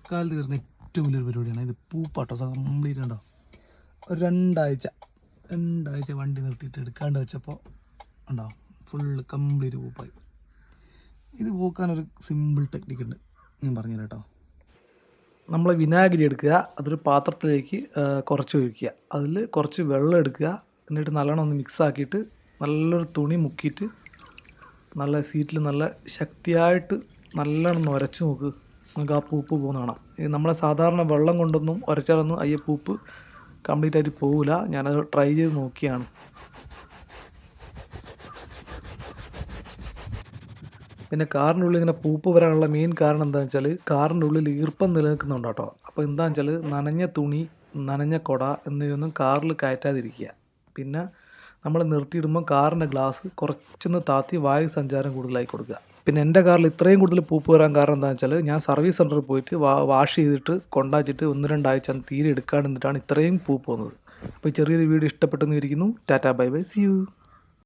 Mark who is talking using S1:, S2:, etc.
S1: മഴക്കാലത്ത് വരുന്ന ഏറ്റവും വലിയൊരു പരിപാടിയാണ്. ഇത് പൂപ്പാട്ടോ? കംപ്ലീറ്റ് ഉണ്ടോ ഒരു രണ്ടാഴ്ച രണ്ടാഴ്ച വണ്ടി നിർത്തിയിട്ട് എടുക്കാണ്ട് വെച്ചപ്പോൾ ഉണ്ടോ? ഫുള്ള് കംപ്ലീറ്റ് പൂപ്പായി. ഇത് പൂക്കാനൊരു സിമ്പിൾ ടെക്നിക്ക് ഉണ്ട്. ഞാൻ പറഞ്ഞു കേട്ടോ. നമ്മൾ വിനാഗിരി എടുക്കുക അതൊരു പാത്രത്തിലേക്ക് കുറച്ച് ഒഴിക്കുക. അതിൽ കുറച്ച് വെള്ളം എടുക്കുക. എന്നിട്ട് നല്ലോണം ഒന്ന് മിക്സ് ആക്കിയിട്ട് നല്ലൊരു തുണി മുക്കിയിട്ട് നല്ല സീറ്റിൽ നല്ല ശക്തിയായിട്ട് നല്ലോണം ഉരച്ച് നോക്ക്. നമുക്ക് ആ പൂപ്പ് പോകുന്ന കാണാം നമ്മളെ സാധാരണ വെള്ളം കൊണ്ടൊന്നും ഉരച്ചാലൊന്നും അയ്യ പൂപ്പ് കംപ്ലീറ്റ് ആയിട്ട് പോകില്ല ഞാനത് ട്രൈ ചെയ്ത് നോക്കിയാണ്. പിന്നെ കാറിന്റെ ഉള്ളിൽ ഇങ്ങനെ പൂപ്പ് വരാനുള്ള മെയിൻ കാരണം എന്താണെന്ന് വെച്ചാൽ കാറിന്റെ ഉള്ളിൽ ഈർപ്പം നിലനിൽക്കുന്നുണ്ട് കേട്ടോ. അപ്പോൾ എന്താണെന്ന് വെച്ചാൽ നനഞ്ഞ തുണി നനഞ്ഞ കൊട എന്നിവയൊന്നും കാറിൽ കയറ്റാതിരിക്കുക. പിന്നെ നമ്മൾ നിർത്തിയിടുമ്പോൾ കാറിന്റെ ഗ്ലാസ് കുറച്ചൊന്ന് താത്തി വായു സഞ്ചാരം കൂടുതലായി കൊടുക്കുക. പിന്നെ എന്റെ കാറിൽ ഇത്രയും കൂടുതൽ പൂപ്പ് വരാൻ കാരണം എന്താണെന്ന് വെച്ചാൽ ഞാൻ സർവീസ് സെന്ററിൽ പോയിട്ട് വാ വാഷ് ചെയ്തിട്ട് കൊണ്ടാച്ചിട്ട് ഒന്ന് രണ്ടാഴ്ച തീരെ എടുക്കാണ്ടിരുന്നിട്ടാണ് ഇത്രയും പൂപ്പ് വന്നത്. അപ്പോൾ ചെറിയൊരു വീഡിയോ ഇഷ്ടപ്പെട്ടെന്ന് ഇരിക്കുന്നു tata bye bye. See you